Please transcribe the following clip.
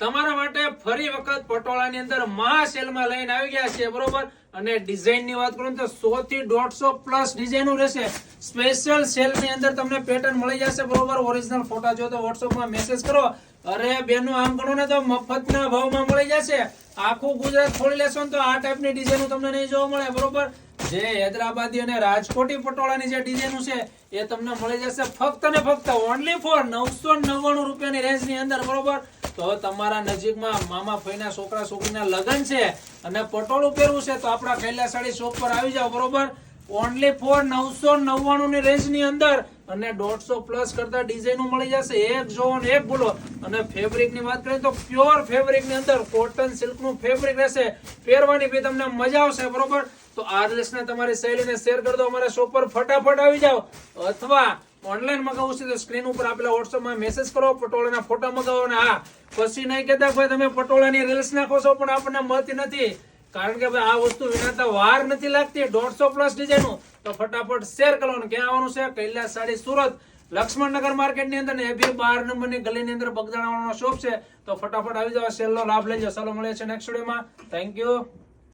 તમારા માટે ફરી વખત પટોળાની અંદર મહા સેલમાં લઈને આવી ગયા છે બરોબર? અને ડિઝાઇનની વાત કરું તો સો થી દોઢસો પ્લસ ડિઝાઇનો રહેશે. સ્પેશિયલ સેલની અંદર તમને પેટર્ન મળી જશે, બરોબર? ઓરિજિનલ ફોટા જો તો WhatsApp માં મેસેજ કરો. અરે બેનો, આમ કરો ને તો મફતના ભાવમાં મળી જશે. આખું ગુજરાત ખોલી લેશો ને તો આ ટાઈપની ડિઝાઇનો તમને નહીં જોવા મળે, બરોબર? જે હૈદરાબાદી અને રાજકોટી પટોળાની જે ડિઝાઇનો છે, એ તમને મળી જશે ફક્ત ને ફક્ત ઓનલી ફોર નવસો નવ્વાણું રૂપિયાની રેન્જની અંદર, બરોબર? તો તમારા નજીકમાં મામા ફઈના છોકરા છોકરીના લગ્ન છે અને પટોળું પહેરવું છે, તો આપણા કૈલાસાડી શોપ પર આવી જાઓ, બરોબર? ઓનલી ફોર નવસો નવ્વાણું ની રેન્જની અંદર અને દોઢસો પ્લસ કરતા ડિઝાઇનો મળી જશે. એક જોવો એક બોલો. અને ફેબ્રિકની વાત કરીએ તો પ્યોર ફેબ્રિકની અંદર કોટન સિલ્કનું ફેબ્રિક રહેશે. પહેરવાની બી તમને મજા આવશે, બરોબર? તો આ ડ્રેસ ને તમારી શૈલીને શેર કરી દો અમારા શોપ પર. ફટાફટ આવી જાઓ. અથવા ઓનલાઈન મગાવવું છે તો સ્ક્રીન ઉપર આપેલા વોટ્સઅપમાં મેસેજ કરો, પટોળાના ફોટા મગાવો ને હા પછી નહીં કહેતા ભાઈ તમે પટોળાની રીલ્સ નાખો છો, પણ આપણને મળતી નથી. કારણ કે ભાઈ આ વસ્તુ વિનાતા વાર નથી લાગતી. દોઢસો પ્લસ ડિઝાઇનો તો ફટાફટ શેર કરવાનું. ક્યાં આવવાનું છે? કૈલાસ સાડી, સુરત. લક્ષ્મણનગર માર્કેટની અંદર ને એ બી બાર નંબરની ગલી ની અંદર બગદાણાનો શોપ છે. તો ફટાફટ આવી જાવ સેલ નો લાભ લેજો ચાલો મળે છે નેક્સ્ટ વિડીયોમાં થેન્ક યુ